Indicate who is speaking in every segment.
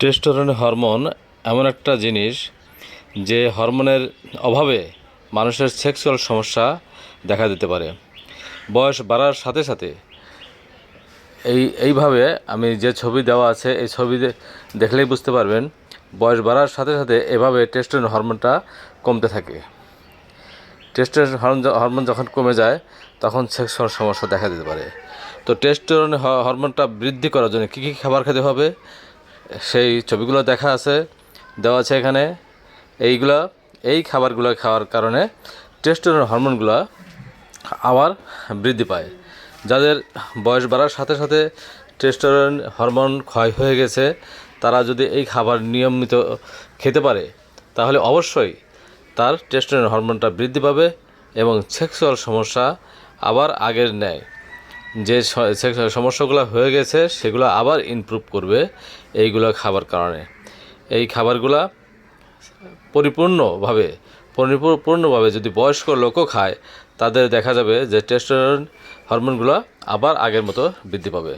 Speaker 1: Testosterone hormone এমন একটা জিনিস যে হরমোনের অভাবে মানুষের সেক্সুয়াল সমস্যা দেখা দিতে পারে। বয়স বাড়ার সাথে সাথে এই, এইভাবে আমি যে ছবি দেওয়া আছে, এই ছবি দেখলেই বুঝতে পারবেন, বয়স বাড়ার সাথে সাথে এভাবে টেস্টোস্টেরন হরমোনটা কমতে থাকে। টেস্টোস্টেরন হরমোন যখন কমে যায়, তখন সেক্সুয়াল সমস্যা দেখা দিতে পারে। তো টেস্টোস্টেরন হরমোনটা বৃদ্ধি করার জন্য কী কী খাবার খেতে হবে? সেই ছবিগুলো দেখা আছে, দেওয়া আছে এখানে। এইগুলা, এই খাবারগুলো খাওয়ার কারণে টেস্টোস্টেরন হরমোনগুলো আবার বৃদ্ধি পায়। যাদের বয়স বাড়ার সাথে সাথে টেস্টোস্টেরন হরমোন ক্ষয় হয়ে গেছে, তারা যদি এই খাবার নিয়মিত খেতে পারে, তাহলে অবশ্যই তার টেস্টোস্টেরন হরমোনটা বৃদ্ধি পাবে এবং সেক্সুয়াল সমস্যা আবার আগের ন্যায়। যে সমস্যাগুলো হয়ে গেছে, সেগুলো আবার ইমপ্রুভ করবে এইগুলো খাবার কারণে। এই খাবারগুলা পরিপূর্ণভাবে পরিপূর্ণভাবে যদি বয়স্ক লোকও খায়, তাদের দেখা যাবে যে টেস্টোস্টেরন হরমোনগুলো আবার আগের মতো বৃদ্ধি পাবে।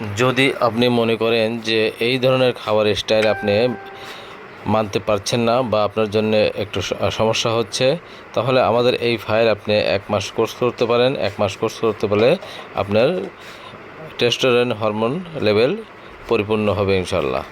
Speaker 1: যদি আপনি মনে করেন যে এই ধরনের খাবারের স্টাইল আপনি মানতে পারছেন না বা আপনার জন্য একটু সমস্যা হচ্ছে, তাহলে আমাদের এই ফাইল আপনি এক মাস কোর্স করতে পারেন। এক মাস কোর্স করতে পারলে আপনার টেস্টোরেন হরমোন লেভেল পরিপূর্ণ হবে ইনশাল্লাহ